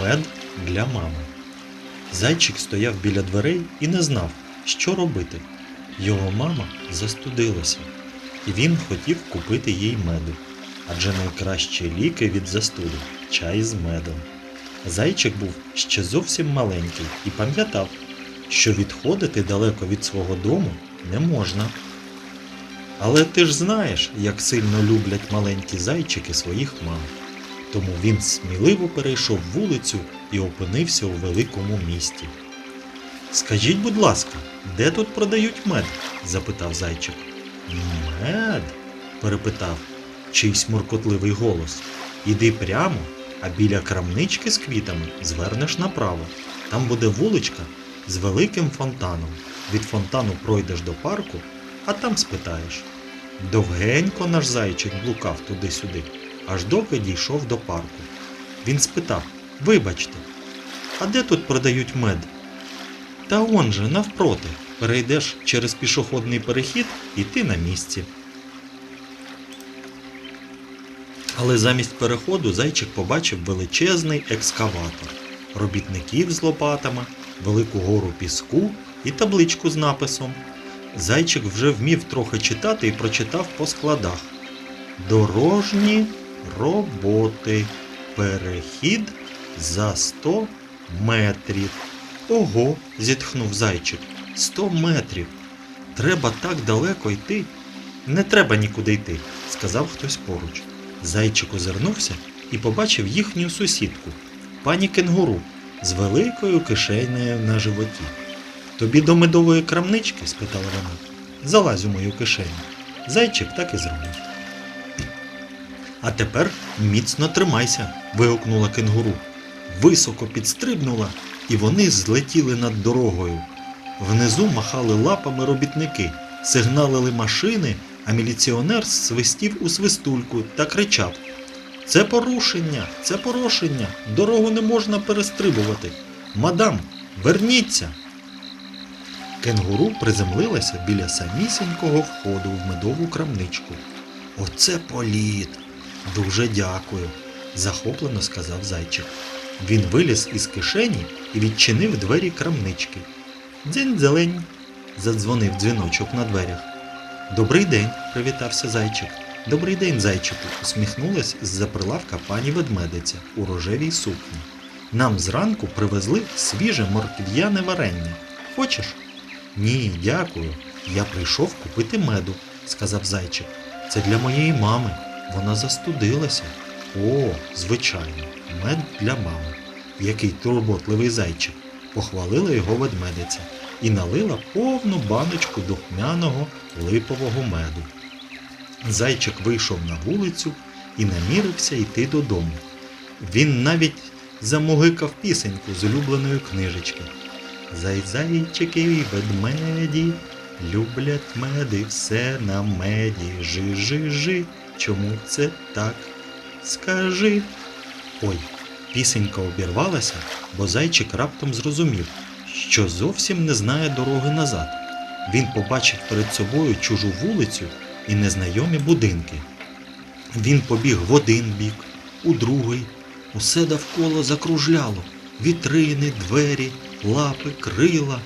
Мед для мами. Зайчик стояв біля дверей і не знав, що робити. Його мама застудилася, і він хотів купити їй меду. Адже найкращі ліки від застуди чай з медом. Зайчик був ще зовсім маленький і пам'ятав, що відходити далеко від свого дому не можна. Але ти ж знаєш, як сильно люблять маленькі зайчики своїх мам. Тому він сміливо перейшов вулицю і опинився у великому місті. Скажіть, будь ласка, де тут продають мед? запитав зайчик. Мед? перепитав чийсь муркотливий голос. Іди прямо, а біля крамнички з квітами звернеш направо. Там буде вуличка з великим фонтаном. Від фонтану пройдеш до парку, а там спитаєш. Довгенько наш зайчик блукав туди-сюди, аж доки дійшов до парку. Він спитав: Вибачте, а де тут продають мед? Та он же, навпроти, перейдеш через пішохідний перехід і ти на місці. Але замість переходу зайчик побачив величезний екскаватор, робітників з лопатами, велику гору піску і табличку з написом. Зайчик вже вмів трохи читати і прочитав по складах. Дорожні роботи. Перехід за 100 метрів. Ого, зітхнув зайчик. 100 метрів. Треба так далеко йти. Не треба нікуди йти, сказав хтось поруч. Зайчик озирнувся і побачив їхню сусідку, пані кенгуру, з великою кишенею на животі. Тобі до медової крамнички? спитала вона. Залазь у мою кишеню. Зайчик так і зробив. А тепер міцно тримайся. вигукнула кенгуру. Високо підстрибнула, і вони злетіли над дорогою. Внизу махали лапами робітники, сигналили машини, а міліціонер свистів у свистульку та кричав: Це порушення, це порушення, дорогу не можна перестрибувати. Мадам, верніться. Кенгуру приземлилася біля самісінького входу в медову крамничку. Оце політ! Дуже дякую, захоплено сказав зайчик. Він виліз із кишені і відчинив двері крамнички. Дзень зелень. задзвонив дзвіночок на дверях. Добрий день, привітався зайчик. Добрий день, зайчику, усміхнулась з-за прилавка пані ведмедиця у рожевій сукні. Нам зранку привезли свіже моркв'яне варення. Хочеш? Ні, дякую. Я прийшов купити меду, сказав зайчик. Це для моєї мами. Вона застудилася. О, звичайно, мед для мами. Який турботливий зайчик. Похвалила його ведмедиця і налила повну баночку духмяного липового меду. Зайчик вийшов на вулицю і намірився йти додому. Він навіть замугикав пісеньку з улюбленої книжечки. Зай-зайчики й ведмеді люблять меди, все на меді. Жи-жи-жи, чому це так? Скажи. Ой, пісенька обірвалася, бо зайчик раптом зрозумів, що зовсім не знає дороги назад. Він побачив перед собою чужу вулицю і незнайомі будинки. Він побіг в один бік, у другий. Усе довкола закружляло. Вітрини, двері, лапи, крила.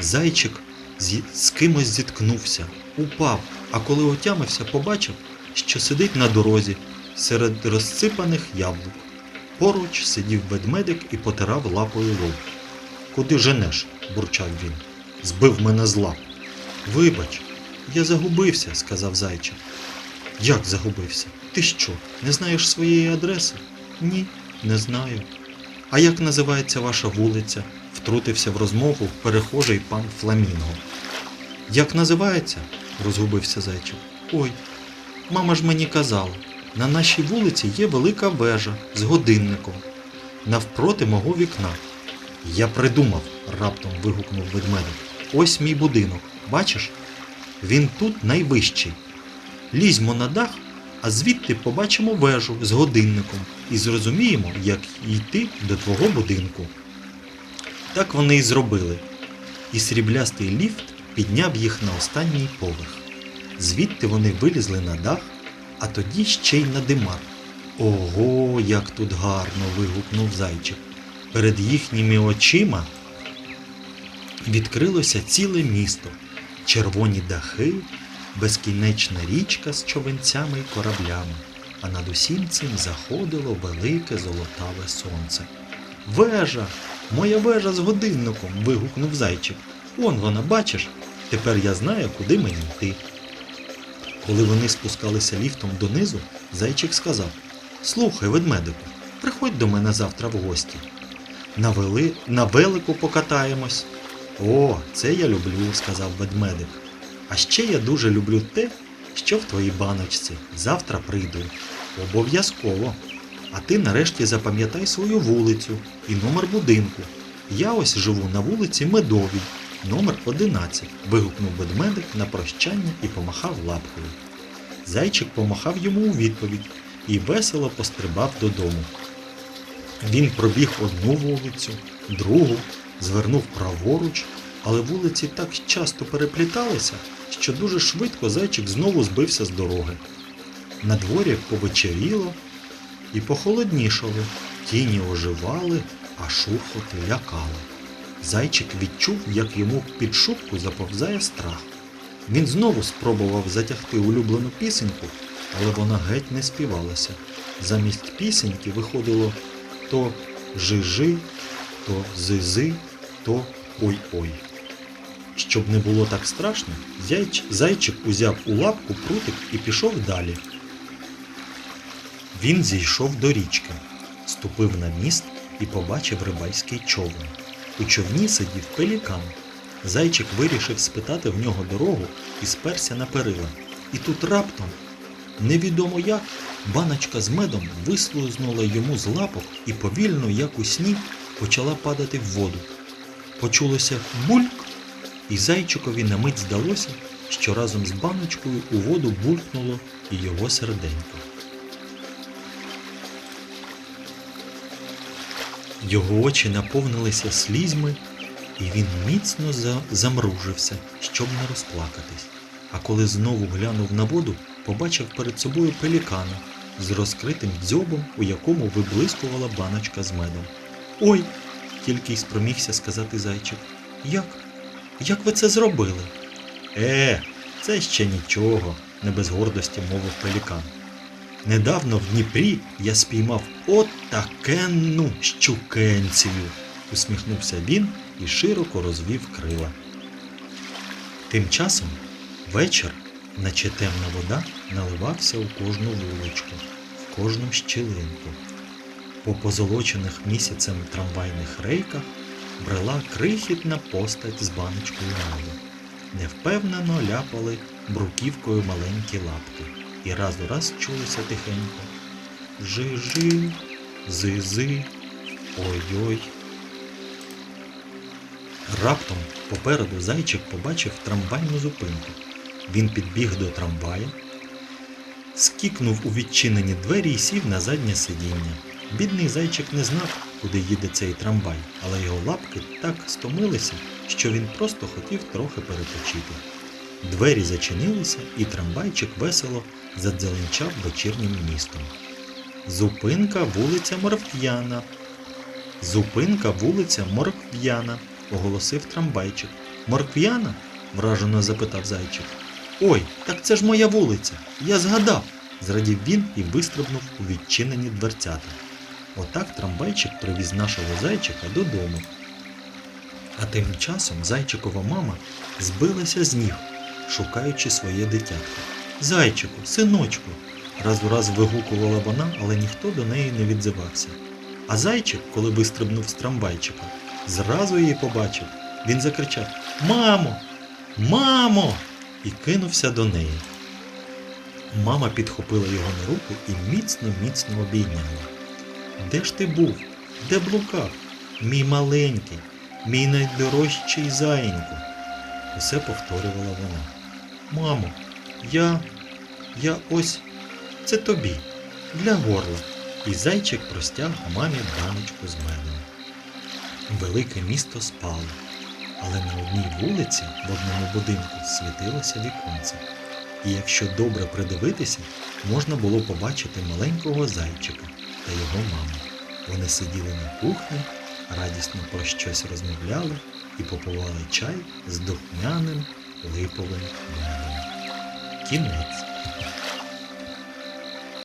Зайчик з, кимось зіткнувся, упав, а коли отямився, побачив, що сидить на дорозі серед розсипаних яблук. Поруч сидів ведмедик і потирав лапою лоб. Куди женеш? бурчав він. Збив мене з лап. Вибач, я загубився, сказав зайчик. Як загубився? Ти що, не знаєш своєї адреси? Ні, не знаю. А як називається ваша вулиця? втрутився в розмову перехожий пан Фламінго. Як називається? розгубився зайчик. Ой, мама ж мені казала, на нашій вулиці є велика вежа з годинником навпроти мого вікна. Я придумав, раптом вигукнув ведмедик. Ось мій будинок. Бачиш? Він тут найвищий. Лізьмо на дах, а звідти побачимо вежу з годинником і зрозуміємо, як йти до твого будинку. Так вони й зробили. І сріблястий ліфт підняв їх на останній поверх. Звідти вони вилізли на дах, а тоді ще й на димар. Ого, як тут гарно. вигукнув зайчик. Перед їхніми очима відкрилося ціле місто, червоні дахи, безкінечна річка з човенцями і кораблями, а над усім цим заходило велике золотаве сонце. Вежа! Моя вежа з годинником. вигукнув зайчик. Он вона, бачиш? Тепер я знаю, куди мені йти. Коли вони спускалися ліфтом донизу, зайчик сказав: Слухай, ведмедику, приходь до мене завтра в гості. На, вели... на велику покатаємось. О, це я люблю, сказав ведмедик. А ще я дуже люблю те, що в твоїй баночці. Завтра прийду. Обов'язково. А ти нарешті запам'ятай свою вулицю і номер будинку. Я ось живу на вулиці Медовій, номер 11, вигукнув ведмедик на прощання і помахав лапкою. Зайчик помахав йому у відповідь і весело пострибав додому. Він пробіг одну вулицю, другу, звернув праворуч, але вулиці так часто перепліталися, що дуже швидко зайчик знову збився з дороги. На дворі повечеріло і похолоднішало, тіні оживали, а шурхоти лякали. Зайчик відчув, як йому під шубку заповзає страх. Він знову спробував затягти улюблену пісеньку, але вона геть не співалася. Замість пісеньки виходило то жи-жи, то зи-зи, то ой-ой. Щоб не було так страшно, зайч- зайчик узяв у лапку прутик і пішов далі. Він зійшов до річки, ступив на міст і побачив рибальський човен. У човні сидів пелікан. Зайчик вирішив спитати в нього дорогу і сперся на перила. І тут раптом, невідомо як, баночка з медом вислизнула йому з лапок і повільно, як у сні, почала падати в воду. Почулося бульк, і зайчикові на мить здалося, що разом з баночкою у воду булькнуло і його серденько. Його очі наповнилися слізьми, і він міцно замружився, щоб не розплакатись. А коли знову глянув на воду, побачив перед собою пелікана з розкритим дзьобом, у якому виблискувала баночка з медом. Ой, тільки й спромігся сказати зайчик. Як? Як ви це зробили? Е, це ще нічого, не без гордості мовив пелікан. Недавно в Дніпрі я спіймав отакенну щукенцію, усміхнувся він і широко розвів крила. Тим часом вечір, наче темна вода, наливався у кожну вуличку, в кожну щілинку. По позолочених місяцем трамвайних рейках брела крихітна постать з баночкою меду. Невпевнено ляпали бруківкою маленькі лапки, і раз у раз чулося тихенько Жи-жи, зи-зи, ой-ой. Раптом попереду зайчик побачив трамвайну зупинку. Він підбіг до трамвая, скікнув у відчинені двері і сів на заднє сидіння. Бідний зайчик не знав, куди їде цей трамвай, але його лапки так стомилися, що він просто хотів трохи перепочити. Двері зачинилися, і трамвайчик весело задзеленчав вечірнім містом. Зупинка вулиця Моркв'яна. Зупинка вулиця Моркв'яна, оголосив трамвайчик. Моркв'яна? вражено запитав зайчик. Ой, так це ж моя вулиця. Я згадав, зрадів він і вистрибнув у відчинені дверцята. Отак трамвайчик привіз нашого зайчика додому. А тим часом зайчикова мама збилася з ніг, шукаючи своє дитятко. Зайчику, синочку, раз у раз вигукувала вона, але ніхто до неї не відзивався. А зайчик, коли вистрибнув з трамвайчика, зразу її побачив. Він закричав Мамо! Мамо! і кинувся до неї. Мама підхопила його на руку і міцно-міцно обійняла. Де ж ти був? Де блукав? Мій маленький, мій найдорожчий заєньку. Усе повторювала вона. Мамо, я. я ось це тобі, для горла. І зайчик простяг мамі баночку з медом. Велике місто спало, але на одній вулиці в одному будинку світилося віконце. І якщо добре придивитися, можна було побачити маленького зайчика та його маму. Вони сиділи на кухні радісно про щось розмовляли і попивали чай з духмяним липове небо. Кінець.